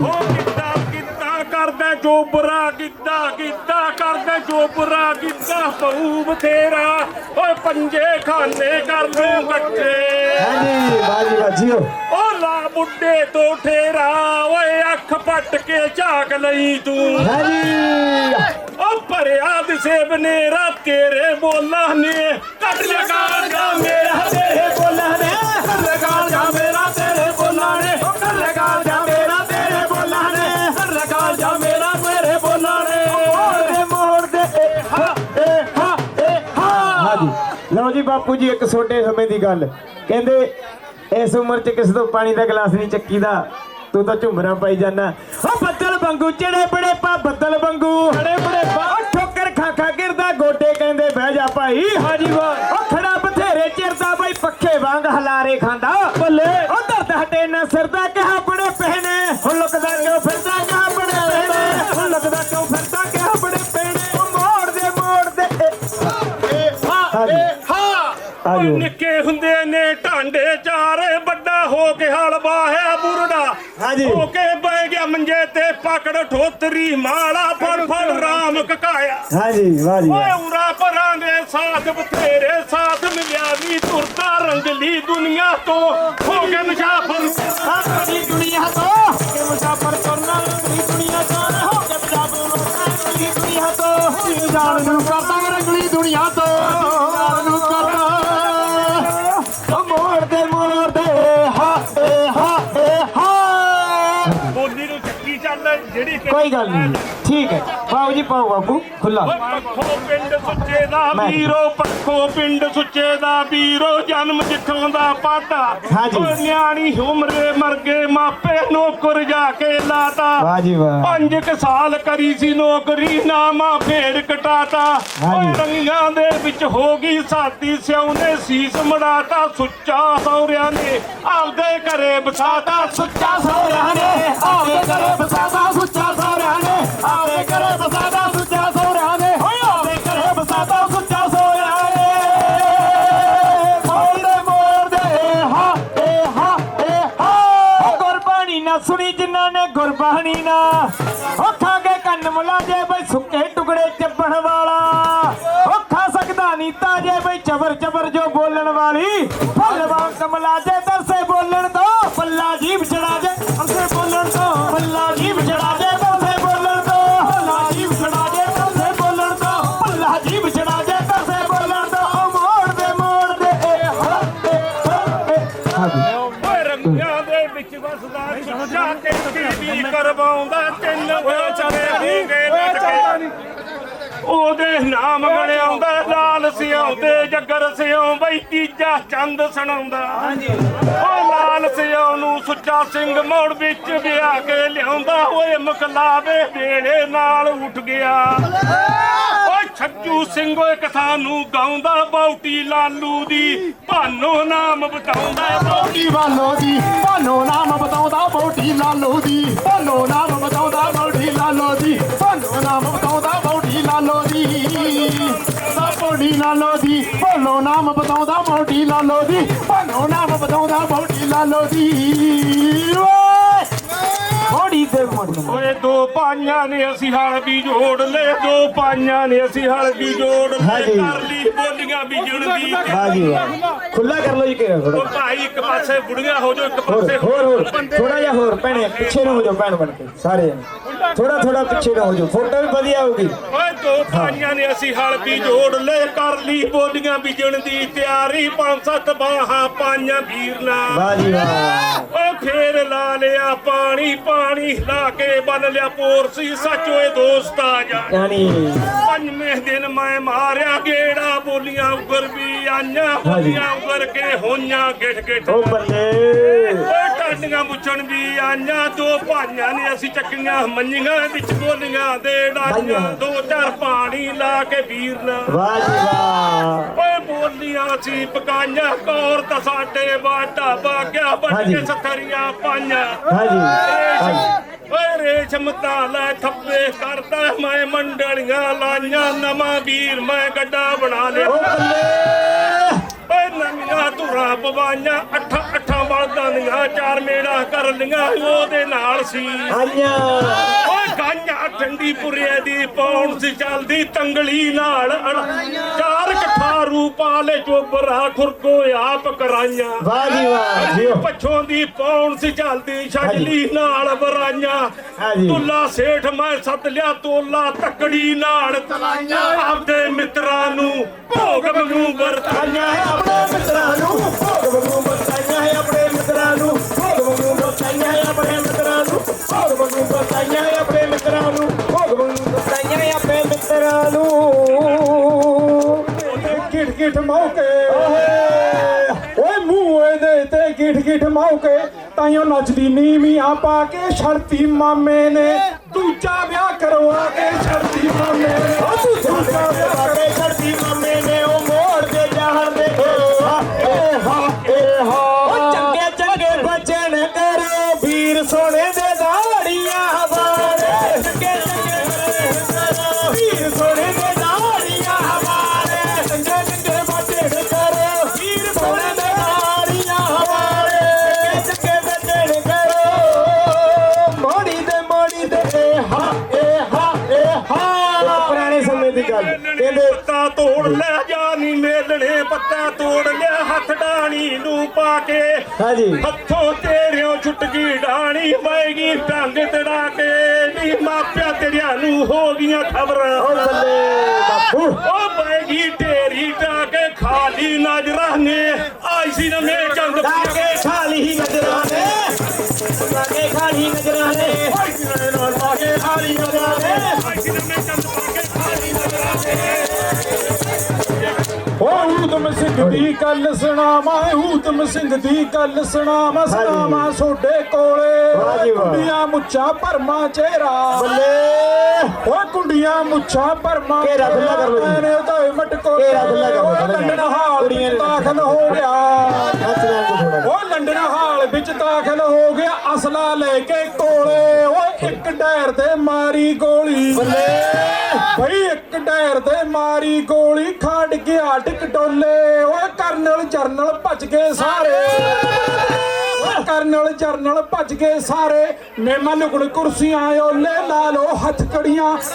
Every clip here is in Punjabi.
ਉਹ ਕਿੱਦਾਂ ਕਿੱਦਾਂ ਕਰਦਾ ਜੋਬਰਾ ਕਿੱਦਾਂ ਕਿੱਦਾਂ ਕਰਦਾ ਜੋਬਰਾ ਕਿੱਦਾਂ ਬਹੂ ਬਥੇਰਾ ਓਏ ਪੰਜੇ ਖਾਨੇ ਕਰ ਦੂੰ ਇਕੱਠੇ ਹਾਂਜੀ ਬਾਜੀ ਬਾਜੀਓ। ਉਹ ਲਾ ਬੁੱਢੇ ਤੋਂ ਠੇਰਾ ਓਏ ਅੱਖ ਪੱਟ ਕੇ ਝਾਕ ਲਈ ਤੂੰ। ਹਾਂਜੀ। ਉਹ ਭਰਿਆ ਦਿਸੇ ਬਨੇਰਾ ਤੇਰੇ ਬੋਲਾਂ ਨੇ। ਕੱਢ ਲਗਾ ਜਾ ਮੇਰਾ ਤੇਰੇ ਬਾਪੂ ਜੀ ਇੱਕ ਛੋਟੇ ਸਮੇਂ ਦੀ ਗੱਲ। ਕਹਿੰਦੇ ਇਸ ਉਮਰ 'ਚ ਕਿਸੇ ਤੋਂ ਪਾਣੀ ਦਾ ਗਲਾਸ ਨਹੀਂ ਚੱਕੀਦਾ। ਤੂੰ ਤਾਂ ਝੁੰਮਰਾ ਪਾਈ ਜਾਣਾ ਓ ਬੱਦਲ ਵਾਂਗੂ ਚੜੇ ਬੜੇ ਪਾ ਬੱਦਲ ਵਾਂਗੂ। ਚੜੇ ਬੜੇ ਪਾ। ਠੋਕਰ ਖਾ ਖਾ ਗਿਰਦਾ ਗੋਡੇ ਕਹਿੰਦੇ ਬਹਿ ਜਾ ਭਾਈ। ਹਾਜੀ ਵਾਹ। ਓ ਖੜਾ ਬਥੇਰੇ ਚਿਰਦਾ ਬਾਈ ਪੱਖੇ ਵਾਂਗ ਹਲਾਰੇ ਖਾਂਦਾ। ਬੱਲੇ। ਓ ਦਰਦ ਹਟੇ ਨਾ ਸਿਰਦਾ ਕਿਹਾ ਤੇ ਪਕੜ ਠੋਤਰੀ ਮਾਲਾ ਫੜ ਫੜ ਰਾਮ ਕਕਾਇਆ। ਹਾਂਜੀ ਵਾਹ ਜੀ ਓਏ। ਉਰਾ ਪਰਾਂ ਦੇ ਸਾਥ ਬਥੇਰੇ ਸਾਥ ਮਿਲਿਆ ਵੀ ਤੁਰਦਾ ਰੰਗਲੀ ਦੁਨੀਆ ਤੋਂ। ਹੋ ਕੇ ਮੁਸਾਫਰ ਸਾਰੀ ਦੁਨੀਆ ਤੋਂ। ਕਿ ਮੁਸਾਫਰ ਕਰਨਾ ਰੰਗਲੀ ਦੁਨੀਆ ਤੋਂ ਹੋ ਕੇ ਪੰਜਾਬੋਂ ਰੰਗਲੀ ਦੁਨੀਆ ਤੋਂ। ਜਾਣ ਨੂੰ ਕਰਦਾ ਰੰਗਲੀ ਦੁਨੀਆ ਤੋਂ। ਜਾਣ ਨੂੰ ਕੋਈ ਗੱਲ ਨਹੀਂ। ਠੀਕ ਹੈ। ਬਾਬੂ ਜੀ ਪਾਓ ਬਾਪੂ ਖੁੱਲਾ ਪੱਖੋ ਪਿੰਡ ਸੁੱਚੇ ਦਾ ਵੀਰੋ ਪੱਖੋ ਪਿੰਡ ਸੁੱਚੇ ਦਾ ਵੀਰੋ ਜਨਮ ਜਿੱਥੋਂ ਦਾ ਪਾਤਾ। ਹਾਂਜੀ। ਨਿਆਣੀ ਉਮਰੇ ਮਰ ਗਏ ਮਾਪੇ ਨੌਕਰ ਜਾ ਕੇ ਲਾਤਾ। ਵਾਹ ਜੀ ਵਾਹ। ਪੰਜ ਕੁ ਸਾਲ ਕਰੀ ਸੀ ਨੌਕਰੀ ਨਾਮਾ ਫੇਰ ਕਟਾਤਾ। ਰੰਗਾਂ ਦੇ ਵਿੱਚ ਹੋ ਗਈ ਸਾਦੀ ਸਿਉ ਨੇ ਸੀਸ ਮੜਾਤਾ। ਸੁੱਚਾ ਸੌਰਿਆਂ ਨੇ ਆਪਦੇ ਘਰੇ ਬਸਾਤਾ। ਸੁੱਚਾ ਸੋਹਰਿਆਂ ਨੇ ਆਵੇ ਕਰੇ ਬਸਾਦਾ ਸੁੱਚਾ ਸੋਹਰਿਆਂ ਨੇ ਆਵੇ ਕਰੇ ਬਸਾਦਾ ਸੁੱਚਾ ਸੋਹਰਿਆਂ ਨੇ ਹੋਏ ਕਰੇ ਬਸਾਦਾ ਸੁੱਚਾ ਸੋਹਰਿਆਂ ਨੇ ਮੋੜ ਦੇ ਮੋੜ ਦੇ ਹਾ ਏ ਹਾ ਏ ਹਾ ਗੁਰਬਾਣੀ ਨਾ ਸੁਣੀ ਜਿਨ੍ਹਾਂ ਨੇ ਗੁਰਬਾਣੀ ਨਾ ਉਹ ਕੇ ਕੰਨ ਮੁਲਾਜੇ ਬਈ ਸੁੱਕੇ ਟੁਕੜੇ ਚੱਬਣ ਵਾਲਾ ਉਹ ਸਕਦਾ ਨਹੀਂ ਤਾਜੇ ਬਈ ਚਬਰ ਚਬਰ ਜੋ ਬੋਲਣ ਵਾਲੀ ਫੁੱਲ ਵਾਂਗ ਕਮਲਾ ਜੇ ਦਰਸੇ ਬੋਲਣ ਤੋਂ ਪੱਲਾ ਜੀਭ ਚੜਾ ਜੇ ਦਰਸੇ ਬੋਲਣ ਤੋਂ ਪੱਲਾ ਜੀਭ ਚੜਾ ਉਹਦੇ ਨਾਮ ਗਣਿਆਉਂਦਾ ਲਾਲ ਸਿਉਂ ਤੇ ਜੱਗਰ ਸਿਉਂ, ਬਈ ਤੀਜਾ ਚੰਦ ਸੁਣਾਉਂਦਾ। ਉਹ ਲਾਲ ਸਿਉਂ ਨੂੰ ਸੁੱਚਾ ਸਿੰਘ ਮੋੜ ਵਿੱਚ ਵਿਆਹ ਕੇ ਲਿਆਉਂਦਾ, ਓਏ ਮੁਕਲਾਵੇ ਵੇਲੇ ਨਾਲ ਉੱਠ ਗਿਆ। ਓਏ ਛੱਜੂ ਸਿੰਘ, ਓਏ ਕਥਾ ਨੂੰ ਗਾਉਂਦਾ ਬੌਟੀ ਲਾਲੂ ਦੀ, ਭਾਨੋ ਨਾਮ ਬਤਾਉਂਦਾ। ਬੌਟੀ ਬੋਟੀ ਵਾਲੋ ਦੀ, ਭਾਨੋ ਨਾਮ ਬਤਾਉਂਦਾ ਬੋਟੀ ਲਾਲੋ ਦੀ, ਭਾਨੋ ਨਾਮ ਬਤਾਉਂਦਾ ਬੋਟੀ ਲਾਲੋ ਦੀ। ਲਾਲੋ ਦੀ ਦਾ ਲਾਲੋ ਦੀ ਭੋਲੋ ਨਾਮ ਬਤਾਉਂਦਾ ਮੋਟੀ ਲਾਲੋ ਦੀ ਭੋਲੋ ਨਾਮ ਬਤਾਉਂਦਾ ਮੋਟੀ ਲਾਲੋ ਦੀ ਓਏ! ਮੋੜੀ ਤੇ ਮੋੜੀ ਓਏ ਦੋ ਪਾਈਆਂ ਨੇ ਅਸੀਂ ਹਲ ਵੀ ਜੋੜ ਲੈ ਦੋ ਪਾਈਆਂ ਨੇ ਅਸੀਂ ਹਲ ਵੀ ਜੋੜ ਲੈ ਹਾਂਜੀ। ਕਰ ਲਈ ਬੋਲੀਆਂ ਵੀ ਜੁੜਦੀ ਵਾਹ ਜੀ ਵਾਹ ਖੁੱਲਾ ਕਰ ਲਓ ਜੀ ਕਿਹੜਾ ਉਹ ਥੋੜਾ ਭਾਈ ਇੱਕ ਪਾਸੇ ਬੁੜੀਆਂ ਹੋ ਜਾਓ ਇੱਕ ਹੋਰ ਪਾਸੇ ਹੋਰ ਹੋਰ। ਥੋੜਾ ਜਿਹਾ ਹੋਰ ਭੈਣੇ ਪਿੱਛੇ ਨੂੰ ਹੋ ਜਾਓ ਭੈਣ ਬਣ ਕੇ ਸਾਰੇ ਜਣੇ। ਥੋੜਾ ਥੋੜਾ ਪਿੱਛੇ ਨੂੰ ਹੋ ਜਾਓ। ਫੋਟੋ ਵੀ ਵਧੀਆ ਹੋਊਗੀ ਓਏ ਦੋ ਪਾਈਆਂ ਨੇ ਅਸੀਂ ਹਲ ਵੀ ਜੋੜ ਲੈ ਕਰ ਲਈ ਬੋਲੀਆਂ ਵਿਜਣ ਦੀ ਤਿਆਰੀ। ਪੰਜ ਸੱਤ ਬਾਹਾਂ ਪਾਈਆਂ ਵੀਰ ਨਾਲ। ਵਾਹ ਜੀ ਵਾਹ ਓਏ ਫੇਰ ਲਾ ਲਿਆ ਪਾਣੀ ਪਾਣੀ ਲਾ ਕੇ ਬੰਨ ਲਿਆ ਪੋਰਸੀ ਸੱਚ ਓਏ ਦੋਸਤ ਆ ਜਾ। ਯਾਨੀ ਪੰਜਵੇਂ ਦਿਨ ਮੈਂ ਮਾਰਿਆ ਗੇੜਾ ਬੋਲੀਆਂ ਉੱਗਰ ਵੀ ਆਈਆਂ ਬੋਲੀਆਂ ਉੱਗਰ ਕੇ ਹੋਈਆਂ ਗਿੱਠ ਗਿੱਠ ਉਹ ਬੱਲੇ। ਓਏ ਟਾਂਡੀਆਂ ਮੁੱਛਣ ਵੀ ਆਈਆਂ ਦੋ ਭਾਈਆਂ ਨੇ ਅਸੀਂ ਚੱਕੀਆਂ ਮੰਨੀਆਂ ਵਿੱਚ ਬੋਲੀਆਂ ਦੇ ਡਾਈਆਂ ਦੋ ਚਾਰ ਪਾਣੀ ਲਾ ਕੇ ਵੀਰ ਨਾਲ ਵਾਹ ਜੀ ਵਾਹ। ਓਏ ਬੋਲੀਆਂ ਸੀ ਪਕਾਈਆਂ ਕੌਰ ਤਾਂ ਸਾਡੇ ਬਾਟਾ ਬਾਗਿਆ ਬਣ ਹਾਂਜੀ। ਕੇ ਸਥਰੀਆਂ ਪਾਈਆਂ। ਹਾਂ ਜੀ ਰੇਸ਼ਮ- ਓਏ ਰੇਸ਼ਮ ਤਾਲਾ ਥੱਪੇ ਕਰਦਾ ਮੈਂ ਮੰਡਲੀਆਂ ਲਾਈਆਂ ਨਵਾਂ ਵੀਰ ਮੈਂ ਗੱਡਾ ਬਣਾ ਲਿਆ। ਉਹ ਬੱਲੇ। ਓਏ ਨਵੀਆਂ ਧੁਰਾ ਪਵਾਈਆਂ ਅੱਠਾਂ ਅੱਠਾਂ ਬਲਦਾਂ ਚਾਰ ਮੇੜਾ ਕਰ ਲੀਆਂ ਉਹਦੇ ਨਾਲ ਸੀ। ਆਈਆਂ ਓਏ ਗਾਈਆਂ ਠੰਡੀ ਪੁਰਿਆ ਦੀ ਪੌਣ ਸੀ ਚੱਲਦੀ ਤੰਗਲੀ ਨਾਲ। ਚਾਰ ਕਠਾਰੂ ਪਾਲੇ ਚੋਬਰਾ ਖੁਰਕੋ ਆਪ ਕਰਾਈਆਂ। ਵਾਹ ਜੀ ਵਾਹ ਪੱਛੋਂ ਦੀ ਪੌਣ ਸੀ ਚੱਲਦੀ ਛਜਲੀ ਨਾਲ ਬਰਾਈਆਂ। ਤੁੱਲਾ ਸੇਠ ਮੈਂ ਸੱਦ ਲਿਆ ਤੋਲਾ ਤਕੜੀ ਨਾਲ। ਤਲਾਈਆਂ ਆਪਦੇ ਮਿੱਤਰਾਂ ਨੂੰ ਭੋਗ ਨੂੰ ਵਰਤਾਈਆਂ। ਆਪਣੇ ਮਿੱਤਰਾਂ ਨੂੰ ਭੋਗ ਵਾਂਗੂ ਹੈ ਆਪਣੇ ਮਿੱਤਰਾਂ ਨੂੰ। ਮਿੱਤਰਾਂ ਨੂੰ ਭੋਗ ਬਤਾਈਆਂ ਆਪਣੇ ਮਿੱਤਰਾਂ ਨੂੰ ਭੋਗ ਵਾਂਗੂ ਬਤਾਈਆਂ ਆਪਣੇ ਮਿੱਤਰਾਂ ਨੂੰ ਗਿੱਠ ਗਿੱਠ ਮੌਕੇ ਓਏ ਮੂੰਹ ਇਹਦੇ ਤੇ ਗਿੱਠ ਗਿੱਠ ਮੌਕੇ ਤਾਈਓ ਨੱਚਦੀ ਨੀਵੀਆਂ ਪਾ ਕੇ ਸ਼ਰਤੀ ਮਾਮੇ ਨੇ ਦੂਜਾ ਵਿਆਹ ਕਰਵਾ ਕੇ ਸ਼ਰਤੀ ਮਾਮੇ ਨੇ ਦੂਜਾ ਵਿਆਹ ਕੇ ਪਾ ਕੇ ਹਾਂਜੀ। ਹੱਥੋਂ ਤੇਰਿਓ ਛੁੱਟ ਗਈ ਡਾਣੀ ਮੈਗੀ ਟੰਗ ਤੜਾ ਕੇ ਨੀ ਮਾਪਿਆ ਤੇਰਿਆਂ ਨੂੰ ਹੋ ਗਈਆਂ ਖਬਰਾਂ। ਓ ਬੱਲੇ ਬਾਪੂ। ਉਹ ਮੈਗੀ ਢੇਰੀ ਟਾ ਕੇ ਖਾਲੀ ਨਜ਼ਰਾਂ ਨੇ। ਆਈ ਸੀ ਨਾ ਮੇ ਚੰਦ ਲਾਗੇ ਖਾਲੀ ਹੀ ਨਜ਼ਰਾਂ ਨੇ। ਲਾਗੇ ਖਾਲੀ ਨਜ਼ਰਾਂ ਨੇ। ਆਈ ਸੀ ਨਾ ਨਾਲ ਲਾਗੇ ਖਾਲੀ ਨਜ਼ਰਾਂ ਊਤਮ ਸਿੰਘ ਦੀ ਗੱਲ ਸੁਣਾਵਾਂ ਊਤਮ ਸਿੰਘ ਦੀ ਗੱਲ ਸੁਣਾਵਾਂ ਸੁਣਾਵਾਂ ਸੋਡੇ ਕੋਲੇ। ਕੁੰਡੀਆਂ ਮੁੱਛਾਂ ਭਰਮਾ ਚਿਹਰਾ ਬੱਲੇ। ਓ ਕੁੰਡੀਆਂ ਮੁੱਛਾਂ ਭਰਮਾ ਘੇਰਾ ਖੁੱਲ੍ਹਾ ਕਰ ਲਓ ਜੀ। ਮੈਨੇ ਉਹਦਾ ਮਟਕੋ ਘੇਰਾ ਖੁੱਲ੍ਹਾ ਕਰ ਲਓ ਥੋੜ੍ਹਾ ਜਿਹਾ। ਲੰਡਨ ਹਾਲ ਵਿੱਚ ਨੇ- ਦਾਖਲ ਹੋ ਗਿਆ। ਨੱਚ ਲੈਣ ਦੇ ਥੋੜਾ ਓ ਲੰਡਨ ਹਾਲ ਵਿੱਚ ਦਾਖਲ ਹੋ ਗਿਆ। ਅਸਲਾ ਲੈ ਕੇ ਕੋਲੇ। ਓਏ ਇੱਕ ਡੈਰ ਤੇ ਮਾਰੀ ਗੋਲੀ। ਬੱਲੇ। ਬਈ ਇੱਕ ਡੈਰ ਤੇ ਮਾਰੀ ਗੋਲੀ ਖੜ ਗਿਆ ਟਿਕਟੋਲੇ ਓਏ ਕਰਨਲ ਜਰਨਲ ਭੱਜ ਗਏ ਸਾਰੇ। ਓਏ ਕਰਨਲ ਜਰਨਲ ਭੱਜ ਗਏ ਸਾਰੇ। ਮੇਮਾ ਲੁਕਣ ਕੁਰਸੀਆਂ ਓਲੇ, ਲਾ ਲੋ ਹੱਥ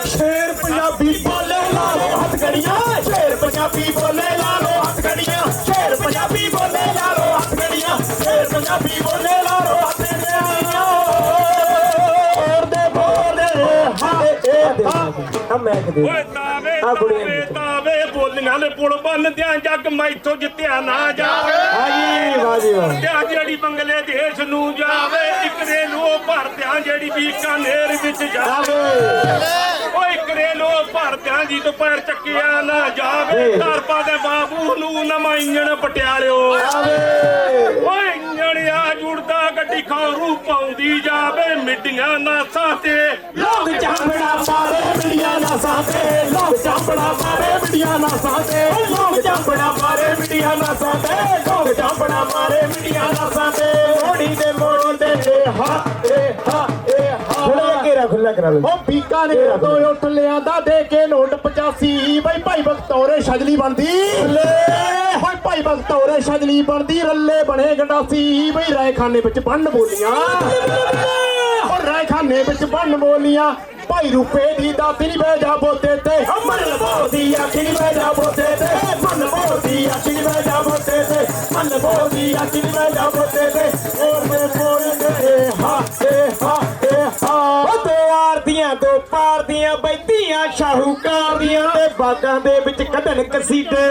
ਸ਼ੇਰ ਪੰਜਾਬੀ ਬੋਲੇ, ਲਾ ਲੋ ਹੱਥ ਕੜੀਆਂ ਸ਼ੇਰ ਪੰਜਾਬੀ ਬੋਲੇ, ਲਾ ਲੋ ਹੱਥ ਸ਼ੇਰ ਪੰਜਾਬੀ ਬੋਲੇ, ਲਾ ਲੋ ਹੱਥ ਸ਼ੇਰ ਪੰਜਾਬੀ ਬੋਲੇ ਆ ਮੈਂ ਕਦੇ ਓਏ ਤਾਵੇ ਆ ਕੁੜੀਆਂ ਤਾਵੇ ਨੇ। ਬੋਲੀਆਂ ਦੇ ਪੁਲ ਬੰਨਦਿਆਂ ਜੱਗ ਮੈਥੋਂ ਜਿੱਤਿਆ ਨਾ ਜਾਵੇ। ਹਾਂਜੀ ਵਾਹ ਜੀ ਵਾਹ ਤੇ ਜਿਹੜੀ ਬੰਗਲੇ ਦੇਸ਼ ਨੂੰ ਜਾਵੇ ਇੱਕ ਦੇ ਲੋ ਭਰਦਿਆਂ ਜਿਹੜੀ ਬੀਕਾਨੇਰ ਵਿੱਚ ਜਾਵੇ। ਓਏ ਇੱਕ ਦੇ ਲੋ ਭਰਦਿਆਂ ਜੀ ਤੋਂ ਪੈਰ ਚੱਕਿਆ ਨਾ ਜਾਵੇ। ਧਰਪਾ ਦੇ ਬਾਬੂ ਨੂੰ ਨਵਾਂ ਇੰਜਣ ਪਟਿਆਲਿਓ। ਆਵੇ। ਓਏ ਇੰਜਣ ਆ ਜੁੜਦਾ ਗੱਡੀ ਖੌਰੂ ਪਾਉਂਦੀ ਜਾਵੇ ਮਿੱਡੀਆਂ ਨਾਸਾਂ ਤੇ। ਲੋਕ ਚਾਂਬੜਾ ਮਾਰੇ ਮਿੱਡੀਆਂ ਨਾਸਾਂ ਤੇ। ਲੋਕ ਚਾਂਬੜਾ ਮਾਰੇ ਮਿੱਡੀਆਂ ਨਾਸਾਂ ਤੇ। ਲੋਕ ਚਾਂਬੜਾ ਮਾਰੇ ਮਿੱਡੀਆਂ ਨਾਸਾਂ ਤੇ। ਲੋਕ ਚਾਂਬੜਾ ਮਾਰੇ ਮਿੱਡੀਆਂ ਨਾਸਾਂ ਤੇ। ਮੋੜੀ ਦੇ ਮੋੜੀ ਦੇ ਹਾ ਏ ਹਾ ਘੇਰਾ ਖੁੱਲਾ ਕਰਾ ਲਓ ਉਹ ਬੀਕਾਨੇਰ ਤੋਂ ਉੱਠ ਲਿਆਂਦਾ ਦੇ ਕੇ ਨੋਟ 85 ਬਈ ਭਾਈ ਬਖਤੌਰੇ ਛਜਲੀ ਬਣਦੀ। ਹੋਏ ਭਾਈ ਬਖਤੌਰੇ ਛਜਲੀ ਬਣਦੀ ਰੱਲੇ ਬਣੇ ਗੰਡਾਸੀ। ਬਈ ਰਾਇਖਾਨੇ ਵਿੱਚ ਬੰਨ ਬੋਲੀਆਂ। ਉਹ ਰਾਇਖਾਨੇ ਵਿੱਚ ਬੰਨ ਬੋਲੀਆਂ। ਭਾਈ ਰੁਪਏ ਦੀ ਦਾਤੀ ਨਹੀਂ ਬੈਜਾ ਬੋਤੇ ਤੇ। ਮਨ ਬੋਦੀ ਆਖੀ ਨਹੀਂ ਬੈਜਾ ਬੋਤੇ ਤੇ। ਮਨ ਬੋਦੀ ਆਖੀ ਨਹੀਂ ਬੈਜਾ ਬੋਤੇ ਤੇ। ਮਨ ਬੋਦੀ ਆਖੀ ਨਹੀਂ ਬੈਜਾ ਬੋਤੇ ਤੇ। ਹੋਰ ਮੇ ਮੋੜ ਦੇ ਹਾ ਏ ਹਾ। ਉਹ ਦੋ ਆਰਦੀਆਂ ਦੋ ਪਾਰ ਦੀਆਂ ਬੈਠੀਆਂ ਸ਼ਾਹੂਕਾਰ ਦੀਆਂ ਤੇ ਬਾਗਾਂ ਦੇ ਵਿੱਚ ਕੱਢਣ ਕਸੀਟੇ।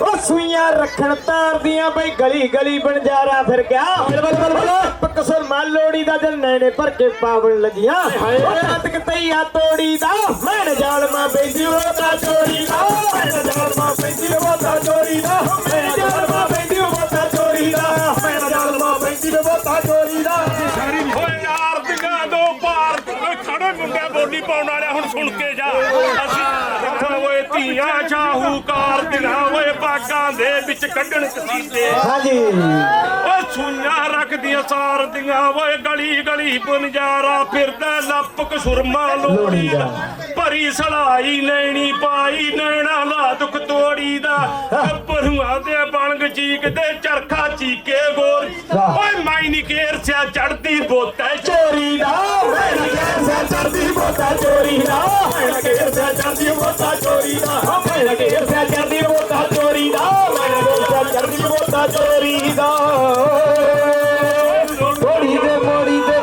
ਉਹ ਸੂਈਆਂ ਰੱਖਣ ਤਾਰ ਦੀਆਂ ਬਈ ਗਲੀ ਗਲੀ ਬਣਜਾਰਾ ਫਿਰ ਗਿਆ। ਬਲ ਬਲ ਬਲ ਬਲ ਕਸਰ ਮਾਲ ਲੋੜੀ ਦਾ ਜਲ ਨੈਣੇ ਭਰ ਕੇ ਪਾਵਣ ਲੱਗੀਆਂ। ਉਹ ਤਤਕ ਤਈਆ ਤੋੜੀ ਦਾ ਮੈਂ ਜਾਲਮਾ ਬੈਂਦੀ ਰੋਤਾ ਚੋਰੀ ਦਾ। ਮੈਂ ਜਾਲਮਾ ਬੈਂਦੀ ਰੋਤਾ ਚੋਰੀ ਦਾ। ਮੈਂ ਜਾਲਮਾ ਬੈਂਦੀ ਰੋਤਾ ਚੋਰੀ ਦਾ। ਮੈਂ ਜਾਲਮਾ ਬੈਂਦੀ ਰੋਤਾ ਚੋਰੀ ਦਾ। ਬੋਲੀ ਪਾਉਣ ਵਾਲਿਆ ਹੁਣ ਸੁਣ ਕੇ ਜਾ। ਅਸੀਂ ਓਏ ਧੀਆਂ ਸ਼ਾਹੂਕਾਰ ਦੀਆਂ ਓਏ ਬਾਗਾਂ ਦੇ ਵਿੱਚ ਕੱਢਣ ਕਸੀਦੇ। ਹਾਂਜੀ। ਓ ਸੁਈਆਂ ਰੱਖਦੀਆਂ ਸਾਰਦੀਆਂ ਓਏ ਗਲੀ ਗਲੀ ਬਨਜਾਰਾ ਫਿਰਦਾ ਲੱਪਕ ਸੁਰਮਾ ਲੋੜੀ ਦਾ। ਭਰੀ ਸਲਾਈ ਨੈਣੀ ਪਾਈ ਨੈਣਾ ਲਾ ਦੁੱਖ ਤੋੜੀ ਦਾ। ਗੱਭਰੂਆਂ ਦੇ ਬਣਗ ਚੀਕਦੇ ਚਰਖਾ ਚੜਦੀ ਬੋਤਾ ਚੋਰੀ ਦਾ ਮੇਰਾ ਗੇਰ ਸੇ ਚੜਦੀ ਬੋਤਾ ਚੋਰੀ ਦਾ। ਮੇਰਾ ਗੇਰ ਸੇ ਚੜਦੀ ਬੋਤਾ ਚੋਰੀ ਦਾ ਮੇਰਾ ਗੇਰ ਸੇ ਚੜਦੀ ਬੋਤਾ ਚੋਰੀ ਦਾ। ਥੋੜੀ ਦੇ ਮੋੜੀ ਦੇ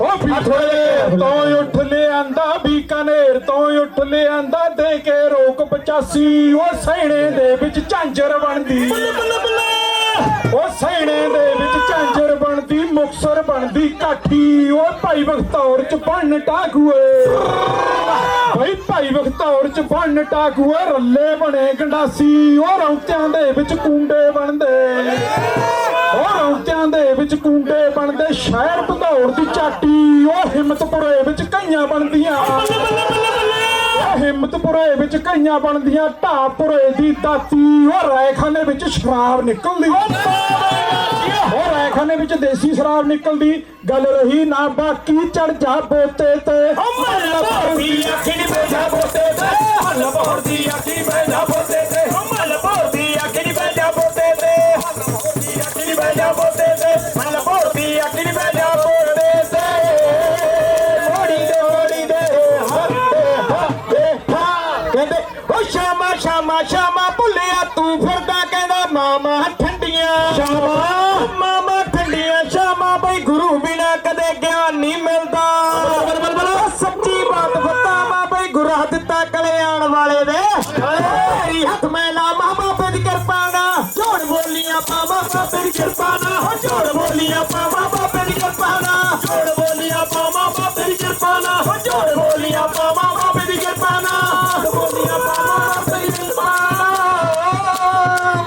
ਉਹ ਪਿੱਛੇ ਤੋਂ ਉੱਠ ਲਿਆਂਦਾ ਬੀਕਾਨੇਰ ਤੋਂ ਉੱਠ ਲਿਆਂਦਾ ਦੇ ਕੇ ਰੋਕ 85 ਉਹ ਸੈਣੇ ਦੇ ਵਿੱਚ ਝਾਂਜਰ ਬਣਦੀ। ਉਹ ਸੈਣੇ ਦੇ ਵਿੱਚ ਝਾਂਜਰ ਬਣਦੀ, ਮੁਕਸਰ ਬਣਦੀ, ਕਾਠੀ। ਉਹ ਭਾਈ ਬਖਤੌਰ ਚ ਬਣ ਟਾਕੂਏ। ਭਾਈ ਭਾਈ ਬਖਤੌਰ ਚ ਬਣ ਟਾਕੂਏ, ਰੱਲੇ ਬਣੇ ਗੰਡਾਸੀ। ਉਹ ਰੌਂਤਿਆਂ ਦੇ ਵਿੱਚ ਕੁੰਡੇ ਬਣਦੇ। ਉਹ ਰੌਂਤਿਆਂ ਦੇ ਵਿੱਚ ਕੁੰਡੇ ਬਣਦੇ, ਸ਼ਹਿਰ ਭਦੌੜ ਦੀ ਚਾਟੀ। ਉਹ ਹਿੰਮਤਪੁਰੇ ਵਿੱਚ ਕਈਆਂ ਬਣਦੀਆਂ। ਹਿੰਮਤਪੁਰੇ ਵਿੱਚ ਕਈਆਂ ਬਣਦੀਆਂ ਢਾਪੁਰੇ ਦੀ ਦਾਤੀ। ਉਹ ਰਾਇਖਾਨੇ ਵਿੱਚ ਸ਼ਰਾਬ ਨਿਕਲਦੀ। ਉਹ ਰਾਇਖਾਨੇ ਵਿੱਚ ਦੇਸੀ ਸ਼ਰਾਬ ਨਿਕਲਦੀ। ਗੱਲ ਰਹੀ ਨਾ ਬਾਕੀ ਚੜ ਜਾ ਬੋਤੇ ਤੇ। ਮੱਲ ਭਰਦੀ ਅੱਖੀ ਬੈਠਾ ਬੋਤੇ ਤੇ। ਮੱਲ ਭਰਦੀ ਅੱਖੀ ਬੈਠਾ ਬੋਤੇ ਤੇ। ਕਿਰਪਾ ਨਾ ਹੋ ਝੋੜ ਬੋਲੀਆਂ ਪਾਵਾ ਬਾਬੇ ਦੀ ਕਿਰਪਾ ਨਾ ਝੋੜ ਬੋਲੀਆਂ ਪਾਵਾ ਬਾਬੇ ਦੀ ਕਿਰਪਾ ਨਾ ਹੋ ਝੋੜ ਬੋਲੀਆਂ ਪਾਵਾ ਬਾਬੇ ਦੀ ਕਿਰਪਾ ਨਾ ਝੋੜ ਬੋਲੀਆਂ ਪਾਵਾ ਬਾਬੇ ਦੀ ਕਿਰਪਾ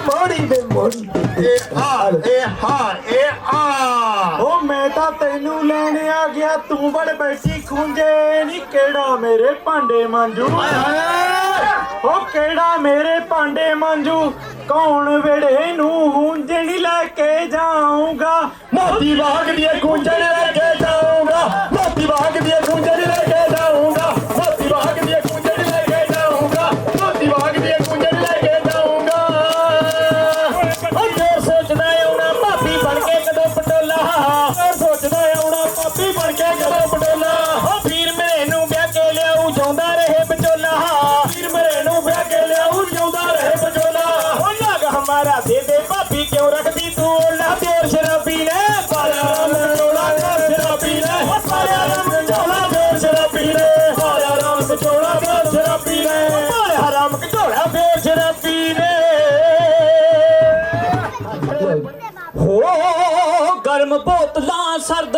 ਮੋੜੀ ਦੇ ਮੋੜੀ ਇਹ ਆ ਇਹ ਹਾਂ ਇਹ ਆ ਉਹ ਮੈਂ ਤਾਂ ਤੈਨੂੰ ਲੈਣ ਆ ਗਿਆ ਤੂੰ ਬੜ ਬੈਠੀ ਮੇਰੇ ਭਾਂਡੇ ਮਾਂਜੂ? ਉਹ ਕਿਹੜਾ ਮੇਰੇ ਭਾਂਡੇ ਮਾਂਜੂ? ਕੌਣ ਵੇੜੇ ਨੂੰ ਹੁੰਜਣ ਲੈ ਕੇ ਜਾਊਗਾ? ਮੋਤੀ ਬਾਗ ਦੀ ਗੁੰਜਣ ਲੈ ਕੇ ਜਾਊਗਾ। ਮੋਤੀ ਬਾਗ ਦੀ ਗੁੰਜਣ ਲੈ ਕੇ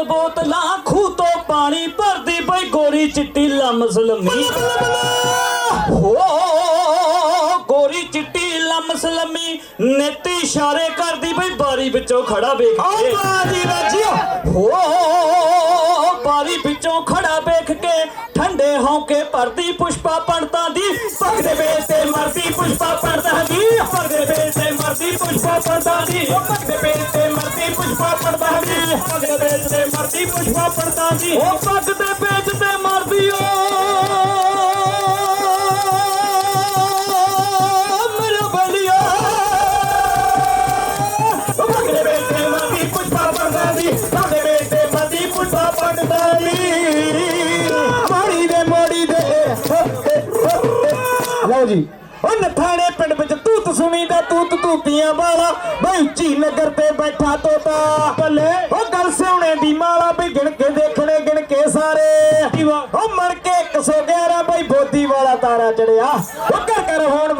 ਬੋਤਲਾਂ ਖੂਹ ਤੋਂ ਪਾਣੀ ਭਰਦੀ ਬਈ ਗੋਰੀ ਚਿੱਟੀ ਲਮਸਲਮੀ ਹੋ ਗੋਰੀ ਚਿੱਟੀ ਲਮਸਲਮੀ ਨੇਤੀ ਇਸ਼ਾਰੇ ਕਰਦੀ ਬਈ ਬਾਰੀ ਵਿੱਚੋਂ ਖੜਾ ਵੇਖ ਕੇ। ਬਾਰੀ ਵੱਜਿਓ ਹੋ ਬਾਰੀ ਵਿੱਚੋਂ ਖੜਾ ਵੇਖ ਕੇ ਠੰਡੇ ਭਰਦੀ ਪੁਸ਼ਪਾ ਪੰਡਤਾਂ ਦੀ। ਪੱਗ ਦੇ ਤੇ ਮਰਦੀ ਪੁਸ਼ਪਾ ਪੰਡਤਾਂ ਦੀ। ਪੱਗ ਦੇ ਤੇ ਮਰਦੀ ਪੁਸ਼ਪਾ ਪੰਡਤਾਂ ਦੀ। ਉਹ ਪੱਗ ਤੇ ਮਰਦੀ ਪੁਸ਼ਪਾ ਪੰਡਤਾਂ ਦੀ। ਪੱਗ ਦੇ ਤੇ ਮਰਦੀ ਪੁਸ਼ਪਾ ਪੰਡਤਾਂ ਦੀ। ਉਹ ਪੱਗ ਦੇ ਵੇਚ ਤੇ ਮਰਦੀ ਓ। ਜੀ। ਉਹ ਨਥਾਣੇ ਪਿੰਡ ਵਿੱਚ ਤੂਤ ਸੁਣੀਦਾ ਤੂਤ ਤੂਤੀਆਂ ਵਾਲਾ ਬਈ ਉੱਚੀ ਨਗਰ ਤੇ ਬੈਠਾ ਤੋਤਾ। ਬੱਲੇ। ਉਹ ਗੱਲ ਸਿਉਣੇ ਦੀ ਮਾਲਾ ਬਈ ਗਿਣ ਕੇ ਦੇਖਣੇ ਗਿਣ ਕੇ ਸਾਰੇ। ਉਹ ਮੜ ਕੇ 111 ਬਈ ਬੋਦੀ ਵਾਲਾ ਤਾਰਾ ਚੜਿਆ। ਉਹ ਘਰ ਘਰ ਹੋਣ